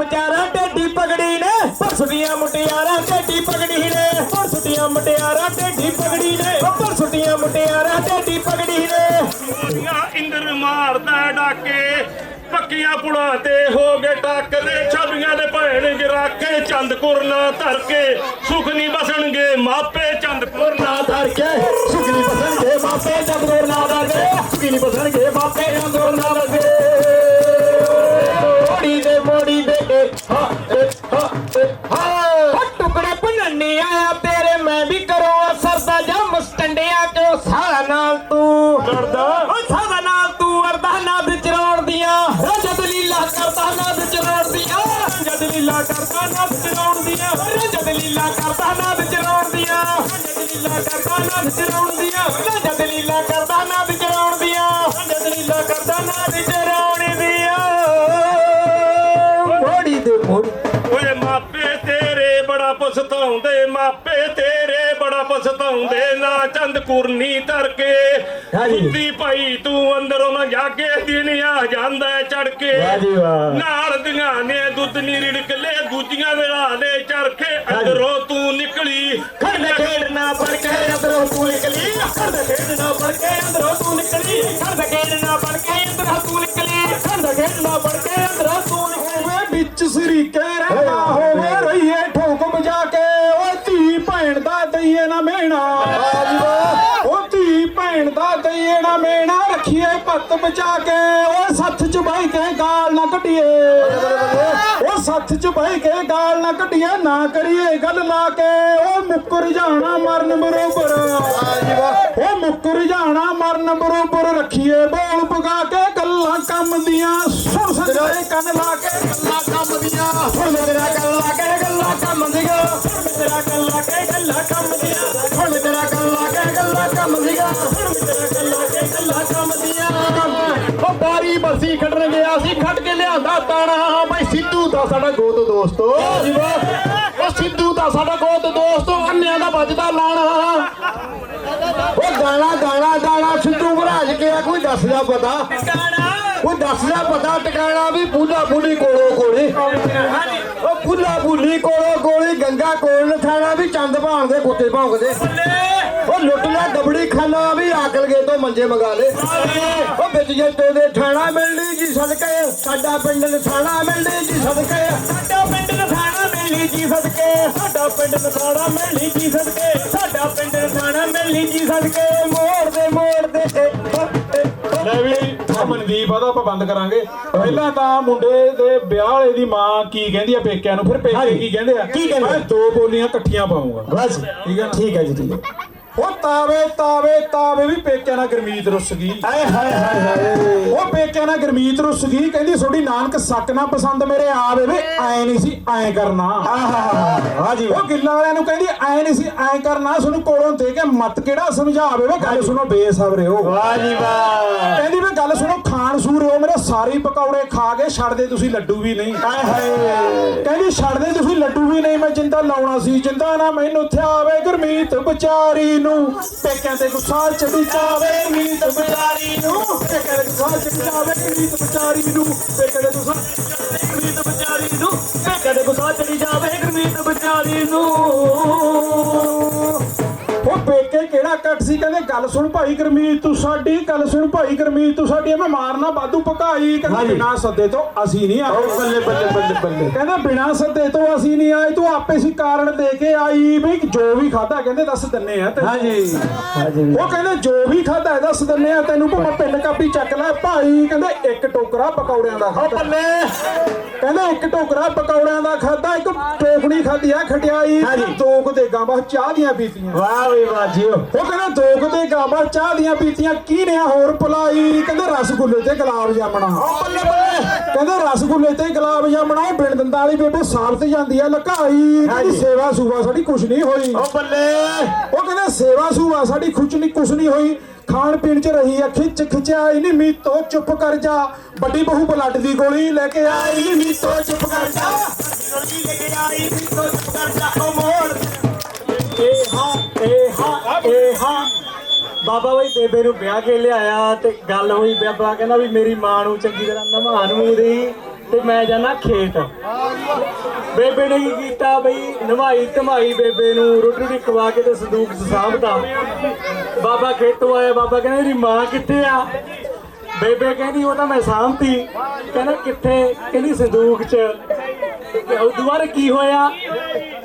ਪੱਕੀਆਂ ਪੁਲਾਂ ਤੇ ਹੋ ਗਏ ਟੱਕਰੇ ਛਾਬੀਆਂ ਦੇ ਭੈਣ ਗਿਰਾਕੇ ਚੰਦ ਕੁਰਨਾ ਧਰ ਕੇ ਸੁਖ ਨਹੀਂ ਬਸਣਗੇ ਮਾਪੇ ਚੰਦ ਕੁਰਨਾ ਨਾ ਧਰ ਕੇ ਸੁਖ ਸੁਖਨੀ ਬਸਣਗੇ ਮਾਪੇ ਜਗਦੂਰ ਨਾ ਸੁਖ ਸੁਖਨੀ ਬਸਣਗੇ ਮਾਪੇ ਜਗਦੂਰ ਨਾ ਦਰਗੇ ਮੋੜੀ ਦੇ ਓ ਕਰਦਾ ਨਦ ਚਰਾਉਣ ਦੀਆਂ। ਰਜਤ ਲੀਲਾ ਕਰਦਾ ਨਦ ਚਰਾਉਣ ਦੀਆਂ। ਰਜਤ ਲੀਲਾ ਕਰਦਾ ਨਦ ਚਰਾਉਣ ਦੀਆਂ। ਰਜਤ ਲੀਲਾ ਕਰਦਾ ਨਦ ਪਛਤਾਉਂਦੇ ਨਾ ਚੰਦ ਕੁਰਨੀ ਧਰ ਕੇ। ਬੁੱਧੀ ਭਾਈ ਤੂੰ ਅੰਦਰੋਂ ਨਾ ਜਾਗੇ ਦਿਨ ਆ ਜਾਂਦਾ ਚੜ ਕੇ ਵਾਹ ਜੀ ਵਾਹ। ਨਾਲ ਦੀਆਂ ਨੇ ਦੁੱਧ ਨੀ ਰਿੜਕ ਲੈ ਦੂਜੀਆਂ ਵੇਲਾ ਲੈ ਚਰਖੇ ਅੰਦਰੋਂ ਤੂੰ ਨਿਕਲੀ। ਖੰਡ ਖੇਡਣਾ ਪੜ ਕੇ ਅੰਦਰੋਂ ਤੂੰ ਨਿਕਲੀ। ਖੰਡ ਖੇਡਣਾ ਪੜ ਕੇ ਅੰਦਰੋਂ ਤੂੰ ਨਿਕਲੀ। ਖੰਡ ਖੇਡਣਾ ਪੜ ਕੇ ਅੰਦਰੋਂ ਤੂੰ ਨਿਕਲੀ। ਖੰਡ ਖੇਡਣਾ ਪੜ ਕੇ ਅੰਦਰੋਂ ਤੂੰ ਨਿਕਲੀ। ਵਿੱਚ ਸਰੀਕੇ ਰਹਿੰਦਾ ਹੋਵੇ ਦਾ ਦਈਏ ਨਾ ਮੇਣਾ ਓ ਧੀ ਭੈਣ ਦਾ ਦਈਏ ਨਾ ਮੇਣਾ ਰੱਖੀਏ ਪੱਤ ਬਚਾ ਕੇ। ਓ ਸੱਥ ਚ ਬਹਿ ਕੇ ਗਾਲ ਨਾ ਕੱਢੀਏ। ਓ ਸੱਥ ਚ ਬਹਿ ਕੇ ਗਾਲ ਨਾ ਕੱਢੀਏ, ਨਾ ਕਰੀਏ ਗੱਲ ਲਾ ਕੇ। ਓ ਮੁੱਕਰ ਜਾਣਾ ਮਰਨ ਬਰੋਬਰ। ਉਹ ਮੁੱਕਰ ਜਾਣਾ ਮਰਨ ਬਰੋਬਰ, ਰੱਖੀਏ ਬੋਲ ਪਗਾ ਕੇ ਗੱਲਾਂ ਕੰਮ ਦੀਆਂ। ਸੁਣ ਸੱਜੇ ਕੰਨ ਲਾ ਕੇ ਗੱਲਾਂ ਕੰਮ ਦੀਆਂ। ਸੁਣ ਤੇਰਾ ਗੱਲ ਲਾ ਕੇ ਗੱਲਾਂ ਕੰਮ ਦੀਆਂ। ਤੇਰਾ ਗੱਲ ਲਾ ਕੇ ਗੱਲਾਂ ਕੰਮ ਦੀਆਂ। ਸੁਣ ਤੇਰਾ ਗੱਲ ਲਾ ਕੇ ਗੱਲਾਂ ਕੰਮ ਦੀਆਂ। ਸੁਣ ਤੇਰਾ ਗੱਲ ਲਾ ਕੇ ਗੱਲਾਂ ਕੰਮ ਦੀਆਂ। ਉਹ ਬਾਰੀ ਬਰਸੀ ਖੱਟਣ ਗਿਆ ਸੀ ਖੱਟ ਕੇ ਲਿਆਂਦਾ ਤਾਣਾ। ਬਈ ਸਿੱਧੂ ਦਾ ਸਾਡਾ ਗੋਤ ਦੋਸਤੋ। ਉਹ ਸਿੱਧੂ ਦਾ ਸਾਡਾ ਗੋਤ ਦੋਸਤੋ ਅੰਨਿਆਂ ਦਾ ਵੱਜਦਾ ਲਾਣਾ। ਉਹ ਗਾਣਾ ਗਾਣਾ ਗਾਣਾ ਸਿੱਧੂ ਮਹਾਰਾਜ ਕਿਹਾ ਕੋਈ ਦੱਸਦਾ ਪਤਾ। ਕੋਈ ਦੱਸਦਾ ਪਤਾ ਟਿਕਾਣਾ ਵੀ ਬੁੱਲਾ ਬੁੱਲੀ ਕੋਲੋਂ ਕੋਲੀ ਉਹ ਬੁੱਲਾ ਬੁੱਲੀ ਕੋਲੋਂ ਕੋਲੀ ਗੰਗਾ ਕੋਲ ਨਥਾਣਾ ਵੀ ਚੰਦ ਭਾਣ ਦੇ ਕੁੱਤੇ ਭੌਂਕਦੇ ਉਹ ਲੁੱਟ ਲਿਆ ਦਬੜੀ ਖਾਨਾ ਵੀ ਆਕਲ ਗਏ ਤੋਂ ਮੰਜੇ ਮੰਗਾ ਲੇ। ਉਹ ਵਿੱਚ ਜੱਟੇ ਦੇ ਠਾਣਾ ਮਿਲਣੀ ਜੀ ਸਦਕੇ ਸਾਡਾ ਪਿੰਡ ਨਥਾਣਾ ਮਿਲਣੀ ਜੀ ਸਦਕੇ। ਸਾਡਾ ਪਿੰਡ ਨਥਾਣਾ ਮਿਲਣੀ ਜੀ ਸਦਕੇ ਸਾਡਾ ਪਿੰਡ ਨਥਾਣਾ ਮਿਲਣੀ ਜੀ ਸਦਕੇ। ਸਾਡਾ ਪਿੰਡ ਨਥਾਣਾ ਮਿਲਣੀ ਜੀ ਸਦਕੇ। ਮੋੜ ਦੇ ਮੋੜ ਦੇ ਲੈ ਵੀ। ਆਹ ਮਨਦੀਪ ਆਦਾ ਆਪਾਂ ਬੰਦ ਕਰਾਂਗੇ। ਪਹਿਲਾਂ ਤਾਂ ਮੁੰਡੇ ਦੇ ਵਿਆਹ ਵਾਲੇ ਦੀ ਮਾਂ ਕੀ ਕਹਿੰਦੀ ਆ ਪੇਕਿਆਂ ਨੂੰ? ਫਿਰ ਪੇਕੇ ਕੀ ਕਹਿੰਦੇ ਆ? ਕੀ ਕਹਿੰਦੇ? ਮੈਂ ਦੋ ਬੋਲੀਆਂ ਇਕੱਠੀਆਂ ਪਾਉਂਗਾ। ਬਸ। ਠੀਕ ਹੈ? ਠੀਕ ਹੈ ਜੀ ਠੀਕ ਹੈ ਉਹ ਤਾਵੇ ਤਾਵੇ ਤਾਵੇ ਵੀ ਪੇਕਿਆਂ ਨਾਲ ਗਰਮੀਤ ਰੁੱਸ ਗਈ। ਹਾਏ ਹਾਏ ਹਾਏ ਹਾਏ। ਉਹ ਪੇਕਿਆਂ ਨਾਲ ਗਰਮੀਤ ਰੁੱਸ ਗਈ ਕਹਿੰਦੀ ਤੁਹਾਡੀ ਨਾਨਕ ਸੱਕ ਨਾ ਪਸੰਦ ਮੇਰੇ ਆਵੇ ਵੇ ਐ ਨਹੀਂ ਸੀ ਐ ਕਰਨਾ। ਆਹਾ ਹਾਂ ਜੀ ਉਹ ਗਿੱਲਾਂ ਵਾਲਿਆਂ ਨੂੰ ਕਹਿੰਦੀ ਐ ਨਹੀਂ ਸੀ ਐ ਕਰਨਾ ਤੁਹਾਨੂੰ ਕੋਲੋਂ ਦੇ ਕੇ ਮਤ ਕਿਹੜਾ ਸਮਝਾਵੇ ਵੇ ਗੱਲ ਸੁਣੋ ਬੇਸਬਰੇ ਹੋ ਵਾਹ ਜੀ ਵਾਹ। ਕਹਿੰਦੀ ਵੇ ਗੱਲ ਸੁਣੋ ਖਾਣ ਸੂਰ ਹੋ ਮੇਰੇ ਸਾਰੇ ਪਕੌੜੇ ਖਾ ਕੇ ਛੱਡਦੇ ਤੁਸੀਂ ਲੱਡੂ ਵੀ ਨਹੀਂ। ਹਾਏ ਹਾਏ। ਕਹਿੰਦੀ ਛੱਡਦੇ ਤੁਸੀਂ ਲੱਡੂ ਵੀ ਨਹੀਂ ਮੈਂ ਜਿੰਦਾ ਲਾਉਣਾ ਸੀ ਜਿੰਦਾ ਨਾ ਮੈਨੂੰ ਥਿਆਵੇ ਗੁਰਮੀਤ ਵਿਚਾਰੀ ਨੂੰ। ਪੇਕਿਆਂ ਤੇ ਗੁੱਸਾ ਚੜੀ ਜਾਵੇ ਗੁਰਮੀਤ ਵਿਚਾਰੀ ਨੂੰ। ਪੇਕਿਆਂ ਤੇ ਗੁੱਸਾ ਚੜੀ ਜਾਵੇ ਗੁਰਮੀਤ ਵਿਚਾਰੀ ਨੂੰ। ਪੇਕਿਆਂ ਤੇ ਗੁੱਸਾ ਗੁਰਮੀਤ ਵਿਚਾਰੀ ਨੂੰ। ਪੇਕੇ ਦੇ ਗੁੱਸਾ ਚੜੀ ਜਾਵੇ ਗੁਰਮੀਤ ਵਿਚਾਰੀ ਨੂੰ। ਉਹ ਪੇਕੇ ਕਿਹੜਾ ਕੱਟ ਸੀ? ਕਹਿੰਦੇ ਗੱਲ ਸੁਣ ਭਾਈ ਗੁਰਮੀਤ ਤੂੰ ਸਾਡੀ ਗੱਲ ਸੁਣ ਭਾਈ ਗੁਰਮੀਤ ਤੂੰ ਸਾਡੀ ਮੈਂ ਮਾਰਨਾ ਬਾਦੂ ਪਕਾਈ ਕਹਿੰਦੇ ਹਾਂਜੀ। ਬਿਨਾ ਸੱਦੇ ਤੋਂ ਅਸੀਂ ਨਹੀਂ ਆਏ। ਬੱਲੇ ਬੱਲੇ ਬੱਲੇ ਬੱਲੇ। ਕਹਿੰਦਾ ਬਿਨਾ ਸੱਦੇ ਤੋਂ ਅਸੀਂ ਨਹੀਂ ਆਏ ਤੂੰ ਆਪੇ ਸੀ ਕਾਰਨ ਦੇ ਕੇ ਆਈ ਵੀ ਜੋ ਵੀ ਖਾਦਾ ਕਹਿੰਦੇ ਦੱਸ ਦਿੰਨੇ ਆ ਤੈਨੂੰ। ਹਾਂ ਜੀ ਹਾਂ ਜੀ ਉਹ ਕਹਿੰਦੇ ਜੋ ਵੀ ਖਾਦਾ ਹੈ ਦੱਸ ਦਿੰਨੇ ਆ ਤੈਨੂੰ। ਭਾਵੇਂ ਪਿੰਡ ਕਾਪੀ ਚੱਕ ਲੈ ਭਾਈ। ਕਹਿੰਦੇ ਇੱਕ ਟੋਕਰਾ ਪਕੌੜਿਆਂ ਦਾ ਖਾਦਾ ਬੱਲੇ। ਕਹਿੰਦੇ ਇੱਕ ਟੋਕਰਾ ਪਕੌੜਿਆਂ ਦਾ ਖਾਦਾ ਇੱਕ ਟੋਕਣੀ ਖਾਦੀ ਆ ਖਟਿਆਈ। ਹਾਂਜੀ। ਦੋ ਕੁ ਦੇਗਾਂ ਬਸ ਚਾਹ ਦੀਆਂ ਪੀਤੀਆਂ। ਵਾਹ ਵੀ ਵਾਹ ਜੀ ਉਹ ਕਹਿੰਦੇ ਦੋ ਕੁ ਦੇਗਾਂ ਬਸ ਚਾਹ ਦੀਆਂ ਪੀਤੀਆਂ ਕੀ ਨੇ ਹੋਰ ਪਲਾਈ ਕਹਿੰਦੇ ਰਸਗੁੱਲੇ ਤੇ ਗੁਲਾਬ ਜਾਮਣਾ। ਬੱਲੇ ਬੱਲੇ। ਕਹਿੰਦੇ ਰਸਗੁੱਲੇ ਤੇ ਗੁਲਾਬ ਜਾਮਣਾ ਉਹ ਬਿਨ ਦੰਦਾਂ ਵਾਲੀ ਬੇਬੇ ਸਾਬਤ ਜਾਂਦੀ ਆ ਲਕਾਈ। ਹਾਂਜੀ। ਸੇਵਾ ਸੂਵਾ ਸਾਡੀ ਕੁਛ ਨਹੀਂ ਹੋਈ। ਉਹ ਬੱਲੇ। ਉਹ ਕਹਿੰਦੇ ਸੇਵਾ ਸੂਵਾ ਸਾਡੀ ਖੁਚ ਨਹੀਂ ਕੁਛ ਨਹੀਂ ਹੋਈ। ਖਾਣ ਪੀਣ ਚ ਰਹੀ ਆ ਖਿੱਚ ਖਿਚਾਈ ਨਹੀਂ ਮੀਤੋ ਚੁੱਪ ਕਰ ਜਾ। ਵੱਡੀ ਬਹੂ ਬਲੱਡ ਦੀ ਗੋਲੀ ਲੈ ਕੇ ਆਈ ਮੀਤੋ ਚੁੱਪ ਕਰ ਜਾ। ਗੋਲੀ ਲੈ ਕੇ ਆਈ ਮੀਤੋ ਚੁੱਪ ਕਰ ਜਾ। ਉਹ ਮੋੜ। ਏ ਹਾਂ ਏ ਹਾਂ ਏ ਹਾਂ ਬਾਬਾ ਬਾਈ ਬੇਬੇ ਨੂੰ ਵਿਆਹ ਕੇ ਲਿਆਇਆ ਤੇ ਗੱਲ ਹੋਈ ਬਾਬਾ ਕਹਿੰਦਾ ਵੀ ਮੇਰੀ ਮਾਂ ਨੂੰ ਚੰਗੀ ਤਰ੍ਹਾਂ ਨਵਾ ਨੂੰ ਦੀ ਤੇ ਮੈਂ ਜਾਣਾ ਖੇਤ। ਬੇਬੇ ਨੇ ਕੀ ਕੀਤਾ ਬਈ? ਨਵਾਈ ਧਮਾਈ ਬੇਬੇ ਨੂੰ, ਰੋਟੀ ਰੋਟੀ ਖਵਾ ਕੇ ਤੇ ਸੰਦੂਕ 'ਚ ਸਾਂਭਤਾ ਬਾਬਾ ਖੇਤੋਂ ਆਇਆ, ਬਾਬਾ ਕਹਿੰਦਾ ਮੇਰੀ ਮਾਂ ਕਿੱਥੇ ਆ? ਬੇਬੇ ਕਹਿੰਦੀ ਉਹ ਤਾਂ ਮੈਂ ਸਾਂਭਤੀ। ਕਹਿੰਦਾ ਕਿੱਥੇ? ਕਹਿੰਦੀ ਸੰਦੂਕ 'ਚ। ਤੇ ਉਹ ਦੁਬਾਰਾ ਕੀ ਹੋਇਆ?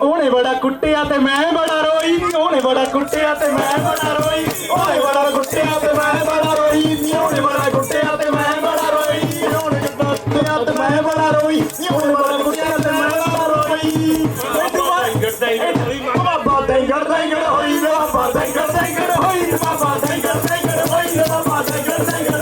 ਉਹਨੇ ਬੜਾ ਕੁੱਟਿਆ ਤੇ ਮੈਂ ਬੜਾ ਰੋਈ। ਉਹਨੇ ਬੜਾ ਕੁੱਟਿਆ ਤੇ ਮੈਂ ਬੜਾ ਰੋਈ। ਉਹਨੇ ਬੜਾ ਕੁੱਟਿਆ ਤੇ ਮੈਂ ਬੜਾ ਰੋਈ। ਉਹਨੇ ਬੜਾ ਕੁੱਟਿਆ ਤੇ ਮੈਂ ਬੜਾ ਰੋਈ। ਉਹਨੇ ਬੜਾ ਕੁੱਟਿਆ ਤੇ ਮੈਂ ਬੜਾ ਰੋਈ। ਉਹਨੇ ਬੜਾ ਕੁੱਟਿਆ ਤੇ ਮੈਂ ਬੜਾ ਰੋਈ। ਬਾਬਾ ਦੈਂਗੜ ਦੈਂਗੜ ਹੋਈ। ਬਾਬਾ ਦੈਂਗੜ ਦੈਂਗੜ ਹੋਈ। ਬਾਬਾ ਦੈਂਗੜ ਦੈਂਗੜ ਹੋਈ। ਬਾਬਾ ਦੈਂਗੜ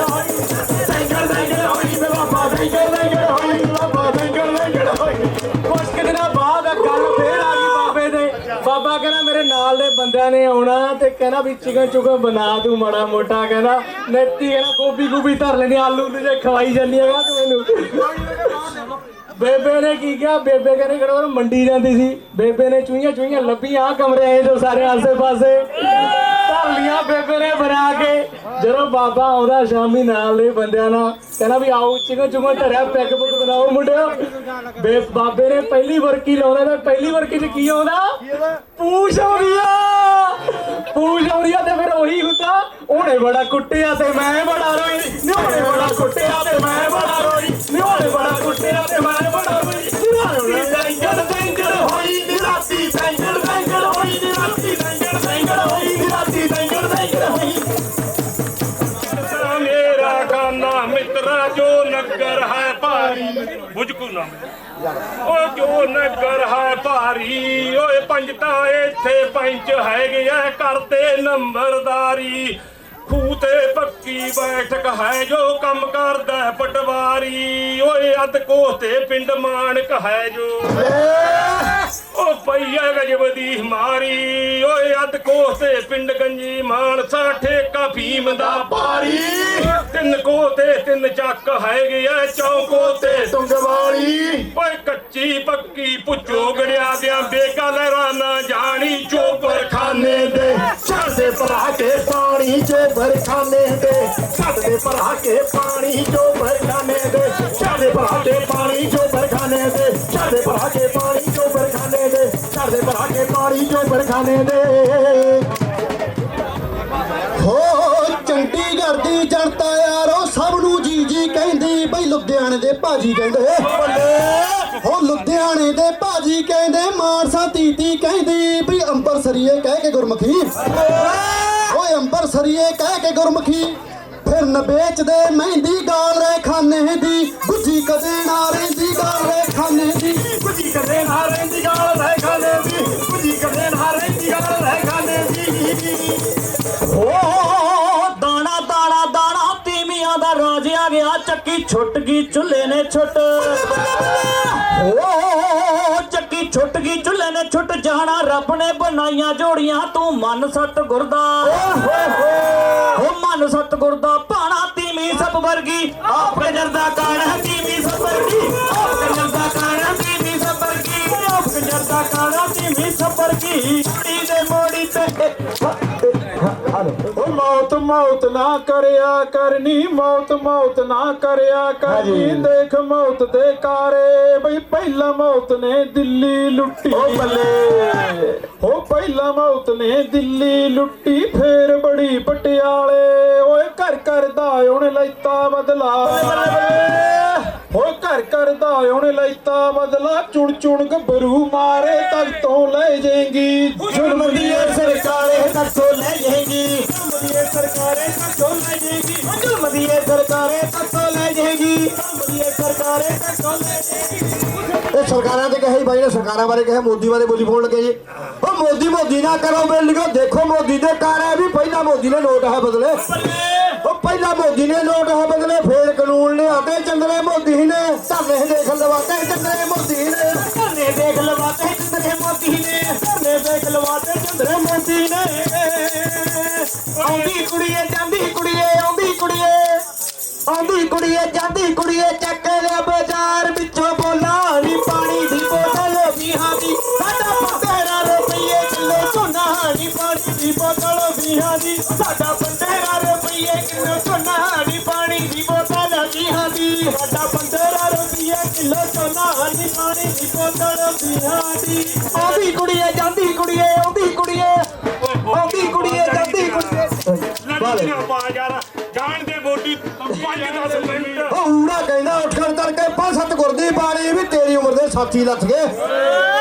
ਵੀ ਚਿਕਨ ਚੁਕਨ ਬਣਾ ਤੂੰ ਮਾੜਾ ਮੋਟਾ, ਕਹਿੰਦਾ, ਨੇਤੀ ਕਹਿੰਦਾ ਗੋਭੀ ਗੋਭੀ ਧਰ ਲੈਣੀ ਆਲੂ ਨੂੰ ਜੇ ਖਵਾਈ ਜਾਂਦੀ ਹੈਗਾ ਤੂੰ ਮੈਨੂੰ ਬੇਬੇ ਨੇ ਕੀ ਕਿਹਾ? ਬੇਬੇ ਕਹਿੰਦੇ ਕਿਹੜਾ ਉਹ ਮੰਡੀ ਜਾਂਦੀ ਸੀ। ਬੇਬੇ ਨੇ ਚੂਹੀਆਂ ਚੂਹੀਆਂ ਲੱਭੀਆਂ ਕਮਰੇ ਆਏ ਜੋ ਸਾਰੇ ਆਸੇ ਪਾਸੇ ਧਰ ਲੀਆਂ ਬੇਬੇ ਨੇ ਬਣਾ ਕੇ। ਜਦੋਂ ਬਾਬਾ ਆਉਂਦਾ, ਸ਼ਾਮੀ ਨਾਲ ਦੇ ਬੰਦਿਆਂ ਨਾਲ, ਕਹਿੰਦਾ ਵੀ ਆਓ ਚਿਕਨ ਚੁਕਨ ਧਰਿਆ ਪੈਗ ਪੁੱਗ ਬਣਾਓ ਮੁੰਡਿਓ? ਬੇ ਬਾਬੇ ਨੇ ਪਹਿਲੀ ਵਰਕੀ ਲਾਉਂਦਾ ਤੇ ਪਹਿਲੀ ਵਰਕੀ 'ਚ ਕੀ ਆਉਂਦਾ? ਪੂਛ ਆਉਂਦੀ ਆ। ਪੂਛ ਆਉਂਦੀ ਆ ਤੇ ਫਿਰ ਉਹੀ ਹੁੰਦਾ, ਉਹਨੇ ਬੜਾ ਕੁੱਟਿਆ ਤੇ ਮੈਂ ਬੜਾ ਰੋਈ। ਨਿਹੋਣੇ ਬੜਾ ਕੁੱਟਿਆ ਤੇ ਮੈਂ ਬੜਾ ਰੋਈ। ਨਿਹੋਣੇ ਬੜਾ ਕੁੱਟਿਆ ਤੇ ਮੈਂ ਬੜਾ ਰੋਈ। ਭੁੱਲਾਂ ਜੋ ਨਗਰ ਹੈ ਭਾਰੀ? ਓਏ ਪੰਜ ਤਾਂ ਇੱਥੇ ਪੰਜ ਹੈਗੇ ਐ ਕਰਦੇ ਨੰਬਰਦਾਰੀ। ਖੂਤੇ ਪੱਕੀ ਬੈਠਕ ਹੈ ਜੋ ਕੰਮ ਕਰਦਾ ਪਟਵਾਰੀ। ਓਏ ਅਦ ਕੋਤੇ ਪਿੰਡ ਮਾਨਕ ਹੈ ਜੋ। ਓ ਪਈਆ ਗਜਬ ਦੀ ਮਾਰੀ ਓਏ ਅੱਧ ਕੋਹ ਤੇ ਪਿੰਡ ਗੰਜੀ ਮਾਨਸਾ ਠੇਕਾ ਭੀਮ ਦਾ ਭਾਰੀ। ਤਿੰਨ ਕੋ ਤੇ ਤਿੰਨ ਚੱਕ ਹੈਗੇ ਐ ਚੌਕੋ ਤੇ ਤੁੰਗਵਾਲੀ। ਓਏ ਕੱਚੀ ਪੱਕੀ ਪੁੱਛੋ ਗੜਿਆ ਦਿਆਂ ਬੇਗਾ ਲਹਿਰਾ ਨਾ ਜਾਣੀ ਚੋਪਰ ਖਾਨੇ ਦੇ। ਛੱਡਦੇ ਭਰਾ ਕੇ ਪਾਣੀ ਚੋ ਬਰਖਾਨੇ ਦੇ। ਛੱਡਦੇ ਭਰਾ ਕੇ ਪਾਣੀ ਚੋ ਬਰਖਾਨੇ ਦੇ। ਛੱਡਦੇ ਭਰਾ ਕੇ ਪਾਣੀ ਚੋ ਬਰਖਾਨੇ ਹੋ ਚੰਡੀਗੜ੍ਹ ਦੀ ਜਨਤਾ ਯਾਰੋ ਸਭ ਨੂੰ ਜੀ ਜੀ ਕਹਿੰਦੀ ਬਈ ਲੁਧਿਆਣੇ ਦੇ ਭਾਜੀ ਕਹਿੰਦੇ। ਹੋ ਲੁਧਿਆਣੇ ਦੇ ਭਾਜੀ ਕਹਿੰਦੇ, ਮਾਨਸਾ ਤੀਤੀ ਕਹਿੰਦੀ ਬਈ ਅੰਬਰਸਰੀਏ ਕਹਿ ਕੇ ਗੁਰਮੁਖੀ। ਓਏ ਅੰਬਰਸਰੀਏ ਕਹਿ ਕੇ ਗੁਰਮੁਖੀ। ਫਿਰ ਨ ਵੇਚਦੇ ਮਹਿੰਦੀ ਗਾਲ ਰੇ ਖਾਨੇ ਦੀ ਗੁੱਜੀ ਕਦੇ ਨਾ ਰਹਿੰਦੀ ਗਾਲ ਰੇ ਖਾਨੇ ਦੀ। ਕੁਝੀ ਕਦੇ ਨਾ ਰਹਿੰਦੀ ਗਾਲ ਰਹਿ ਖਾਨੇ ਦੀ। ਆ ਗਿਆ ਚੱਕੀ ਛੁੱਟ ਗਈ, ਚੁੱਲ੍ਹੇ ਨੇ ਛੁੱਟ। ਓ ਚੱਕੀ ਛੁੱਟ ਗਈ, ਚੁੱਲ੍ਹੇ ਨੇ ਛੁੱਟ ਜਾਣਾ, ਰੱਬ ਨੇ ਬਣਾਈਆਂ ਜੋੜੀਆਂ, ਤੂੰ ਮਨ ਸਤ ਗੁਰਦਾ ਓ ਮਨ ਸਤ ਗੁਰਦਾ ਭਾਣਾ ਤੀਮੀ ਸਭ ਵਰਗੀ, ਆਪ ਕੰਜਰਦਾ ਕਾਣਾ ਤੀਮੀ ਸਭ ਵਰਗੀ, ਆਪ ਕੰਜਰਦਾ ਕਾਣਾ ਤੀਮੀ ਸਭ ਵਰਗੀ, ਆਪ ਕੰਜਰਦਾ ਕਾਣਾ ਤੀਮੀ ਸਭ ਵਰਗੀ, ਕੁੜੀ ਦੇ ਮੋੜੀ ਤੇ ਓ ਮੌਤ ਮੌਤ ਨਾ ਕਰਿਆ ਕਰਨੀ ਮੌਤ ਮੌਤ ਨਾ ਕਰਿਆ ਕਰਨੀ। ਦੇਖ ਮੌਤ ਦੇ ਕਾਰੇ ਬਈ ਪਹਿਲਾ ਮੌਤ ਨੇ ਦਿੱਲੀ ਲੁੱਟੀ। ਓ ਬੱਲੇ। ਹੋ ਪਹਿਲਾ ਮੌਤ ਨੇ ਦਿੱਲੀ ਲੁੱਟੀ ਫੇਰ ਬੜੀ ਪਟਿਆਲੇ। ਓਏ ਘਰ ਘਰ ਦਾ ਉਹਨੇ ਲੈਤਾ ਬਦਲਾ। ਹੋ ਘਰ ਘਰ ਦਾ ਉਹਨੇ ਲੈਤਾ ਬਦਲਾ। ਚੁਣ ਚੁਣ ਗੱਭਰੂ ਮਾਰੇ ਤੱਕ ਤੋਂ ਲੈ ਜਾਏਗੀ। ਜ਼ੁਲਮ ਦੀ ਸਰਕਾਰੇ ਤੱਕ ਤੋਂ ਲੈ ਜਾਏਗੀ। ਜ਼ੁਲਮ ਦੀ ਇਹ ਸਰਕਾਰੇ ਤੱਕ ਤੋਂ ਲੈ ਜਾਏਗੀ ਜ਼ੁਲਮ ਦੀ ਇਹ ਸਰਕਾਰੇ ਤੱਕ ਤੋਂ ਲੈ ਜਾਏਗੀ ਜ਼ੁਲਮ ਦੀ ਇਹ ਸਰਕਾਰੇ ਤੱਕ ਤੋਂ ਲੈ ਜਾਏਗੀ ਇਹ ਸਰਕਾਰਾਂ ਤੇ ਕਹੇ ਬਾਈ ਨੇ ਸਰਕਾਰਾਂ ਬਾਰੇ ਕਹੇ ਮੋਦੀ ਬਾਰੇ ਬੋਲੀ ਪਾਉਣ ਲੱਗੇ ਜੀ ਉਹ ਮੋਦੀ ਮੋਦੀ ਨਾ ਕਰੋ ਬਿਲਡਿੰਗੋ ਦੇਖੋ ਮੋਦੀ ਦੇ ਕਾਰੇ ਵੀ ਪਹਿਲਾਂ ਮੋਦੀ ਨੇ ਨੋਟ ਹੈ ਬਦਲੇ ਉਹ ਪਹਿਲਾਂ ਮੋਦੀ ਨੇ ਨੋਟ ਹੈ ਬਦਲੇ ਫੇਰ ਕਾਨੂੰਨ ਨੇ ਆਤੇ ਚੰਦਰੇ ਮੋਦੀ ਨੇ ਧਰਨੇ ਦੇਖ ਲਵਾਤੇ ਚੰਦਰੇ ਮੋਦੀ ਨੇ ਧਰਨੇ ਦੇਖ ਲਵਾਤੇ ਚੰਦਰੇ ਮੋਦੀ ਨੇ ਧਰਨੇ ਦੇਖ ਲਵਾਤੇ ਚੰਦਰੇ ਮੋਦੀ ਨੇ ਆਉਂਦੀ ਕੁੜੀਏ, ਜਾਂਦੀ ਕੁੜੀਏ, ਆਉਂਦੀ ਕੁੜੀਏ। ਆਉਂਦੀ ਕੁੜੀਏ, ਜਾਂਦੀ ਕੁੜੀਏ, ਚੱਕ ਲਿਆ ਬਾਜ਼ਾਰ ਵਿੱਚੋਂ ਬੋਲਾ ਨੀ ਪਾਣੀ ਦੀ ਬੋਤਲ, ਵੀਹਾਂ ਦੀ। ਸਾਡਾ 15 ਰੁਪਏ ਕਿਲੋ, ਝੋਨਾ ਨੀ ਪਾਣੀ ਦੀ ਬੋਤਲ, ਵੀਹਾਂ ਦੀ। ਸਾਡਾ 15 ਰੁਪਏ ਕਿਲੋ, ਝੋਨਾ ਨੀ ਪਾਣੀ ਦੀ ਬੋਤਲ, ਵੀਹਾਂ ਦੀ। ਸਾਡਾ 15 ਰੁਪਏ ਕਿਲੋ, ਝੋਨਾ ਨੀ ਪਾਣੀ ਦੀ ਬੋਤਲ, ਵੀਹਾਂ ਦੀ। ਆਉਂਦੀ ਕੁੜੀਏ, ਜਾਂਦੀ ਕੁੜੀਏ ਨਾ ਪਾ ਯਾਰ ਜਾਣ ਦੇ ਬੋਡੀ 5-10 ਮਿੰਟ। ਉਹ ਊੜਾ ਕਹਿੰਦਾ ਉੱਠ ਕਰ ਤੜਕੇ ਪੰਜ ਸੱਤ ਗੁਰਦੀ ਬਾਣੀ ਵੀ ਤੇਰੀ ਉਮਰ ਦੇ ਸਾਥੀ ਲੱਥ ਗਏ।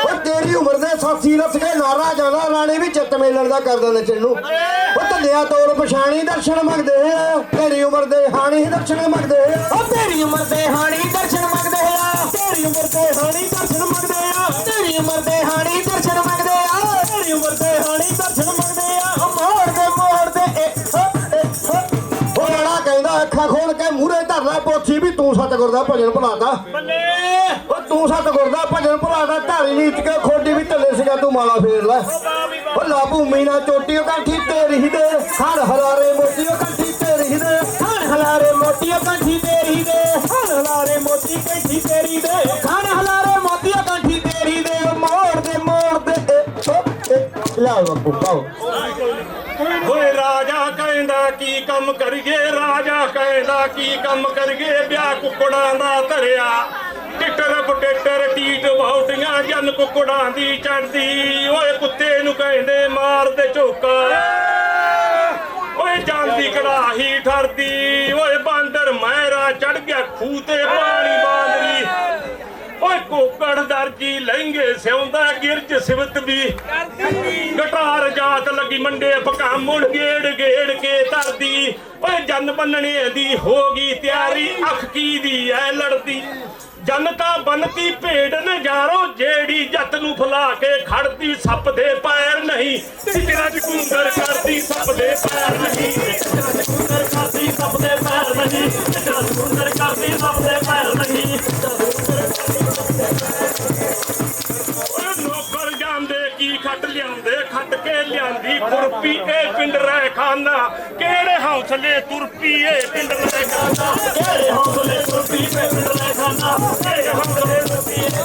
ਉਹ ਤੇਰੀ ਉਮਰ ਦੇ ਸਾਥੀ ਲੱਥ ਗਏ ਨਾਰਾ ਜਾਣਾ ਰਾਣੀ ਵੀ ਚਿੱਤ ਮੇਲਣ ਦਾ ਕਰਦਾ ਨੱਚਣ ਨੂੰ ਉਹ ਧੱਲਿਆ ਤੋਰ ਪਛਾਣੀ ਦਰਸ਼ਨ ਮੰਗਦੇ ਆ। ਤੇਰੀ ਉਮਰ ਦੇ ਹਾਣੀ ਦਰਸ਼ਨ ਮੰਗਦੇ ਆ। ਤੇਰੀ ਉਮਰ ਦੇ ਹਾਣੀ ਦਰਸ਼ਨ ਮੰਗਦੇ ਆ। ਤੇਰੀ ਉਮਰ ਦੇ ਹਾਣੀ ਦਰਸ਼ਨ ਮੰਗਦੇ ਆ। ਤੇਰੀ ਉਮਰ ਦੇ ਹਾਣੀ ਦਰਸ਼ਨ ਮੰਗਦੇ ਆ। ਤੇਰੀ ਉਮਰ ਦੇ ਹਾਣੀ ਦਰਸ਼ਨ ਮੰਗਦੇ ਲੈ ਪੋਥੀ ਵੀ ਤੂੰ ਸਤਿਗੁਰ ਦਾ ਭਜਨ ਭੁਲਾਤਾ ਬੱਲੇ। ਉਹ ਤੂੰ ਸਤਿਗੁਰ ਦਾ ਭਜਨ ਭੁਲਾਤਾ ਧਾਰੀ ਨੀਚ ਕੇ ਖੋਡੀ ਵੀ ਥੱਲੇ ਸੀਗਾ ਤੂੰ ਮਾਲਾ ਫੇਰ ਲੈ। ਉਹ ਲਾ ਭੂਮੀ ਨਾਲ ਚੋਟੀਓ ਕੰਠੀ ਤੇਰੀ ਦੇ। ਹਰ ਹਰਾਰੇ ਮੋਤੀਓ ਕੰਠੀ ਤੇਰੀ ਦੇ। ਖਾਣ ਹਲਾਰੇ ਮੋਤੀਆਂ ਕੰਠੀ ਤੇਰੀ ਦੇ। ਖਾਣ ਹਲਾਰੇ ਮੋਤੀ ਕੰਠੀ ਤੇਰੀ ਦੇ। ਖਾਣ ਹਲਾਰੇ ਮੋਤੀਆਂ ਕੰਠੀ ਤੇਰੀ ਦੇ। ਮੋੜ ਦੇ ਮੋੜ ਦੇ। ਲਿਆਓ ਬੱਪੂ ਪਾਓ ਓਏ ਰਾਜਾ ਕਹਿੰਦਾ, ਕੀ ਕੰਮ ਕਰੀਏ ਰਾਜਾ? ਕਹਿੰਦਾ, ਕੀ ਕੰਮ ਕਰੀਏ? ਵਿਆਹ ਕੁੱਕੜਾਂ ਦਾ ਧਰਿਆ। ਟਿੱਟਰ ਪਟੇਟਰ ਟੀਟ ਬਹੁਟੀਆਂ ਜਨ ਕੁੱਕੜਾਂ ਦੀ ਚੜਦੀ। ਓਏ ਕੁੱਤੇ ਨੂੰ ਕਹਿੰਦੇ ਮਾਰਦੇ ਝੋਕਾ। ਓਏ ਜਾਂਦੀ ਕੜਾਹੀ ਠਰਦੀ। ਓਏ ਬਾਂਦਰ ਮਹਿਰਾ ਚੜ ਗਿਆ ਖੂਹ ਤੇ, ਪਾਣੀ ਕੋਕੜ ਦਰਜੀ ਲਹਿੰਗੇ ਸਿਉਂਦਾ ਗਿਰਜ ਸਿਵਤ ਵੀ। ਗਟਾਰ ਜਾਤ ਲੱਗੀ ਮੰਡੇ ਪਕਾ ਮੁੜ ਗੇੜ ਗੇੜ ਕੇ ਧਰਦੀ। ਓਏ ਜਨ ਬੰਨਣੇ ਦੀ ਹੋ ਗਈ ਤਿਆਰੀ ਅੱਖ ਕੀ ਦੀ ਐ ਲੜਦੀ। ਜਨਤਾ ਬਨਤੀ ਭੇਡ ਨਜ਼ਾਰੋ ਜਿਹੜੀ ਜੱਤ ਨੂੰ ਫੁਲਾ ਕੇ ਖੜਦੀ ਸੱਪ ਦੇ ਪੈਰ ਨਹੀਂ। ਟਿਕਰਾ ਚਕੁੰਦਰ ਕਰਦੀ ਸੱਪ ਦੇ ਪੈਰ ਨਹੀਂ। ਟਿਕਰਾ ਚਕੁੰਦਰ ਕਰਦੀ ਸੱਪ ਦੇ ਪੈਰ ਨਹੀਂ। ਟਿਕਰਾ ਚਕੁੰਦਰ ਕਰਦੀ ਸੱਪ ਦੇ ਪੈਰ ਨਹੀਂ। ਖੁਰਪੀ ਏ ਪਿੰਡ ਰਹਿ ਖਾਨਾ ਕਿਹੜੇ ਹੌਸਲੇ ਤੁਰਪੀ ਏ ਪਿੰਡ ਰਹਿ ਖਾਨਾ ਕਿਹੜੇ ਹੌਸਲੇ ਤੁਰਪੀ ਏ ਪਿੰਡ ਰਹਿ ਖਾਨਾ ਕਿਹੜੇ ਹੌਸਲੇ ਤੁਰਪੀ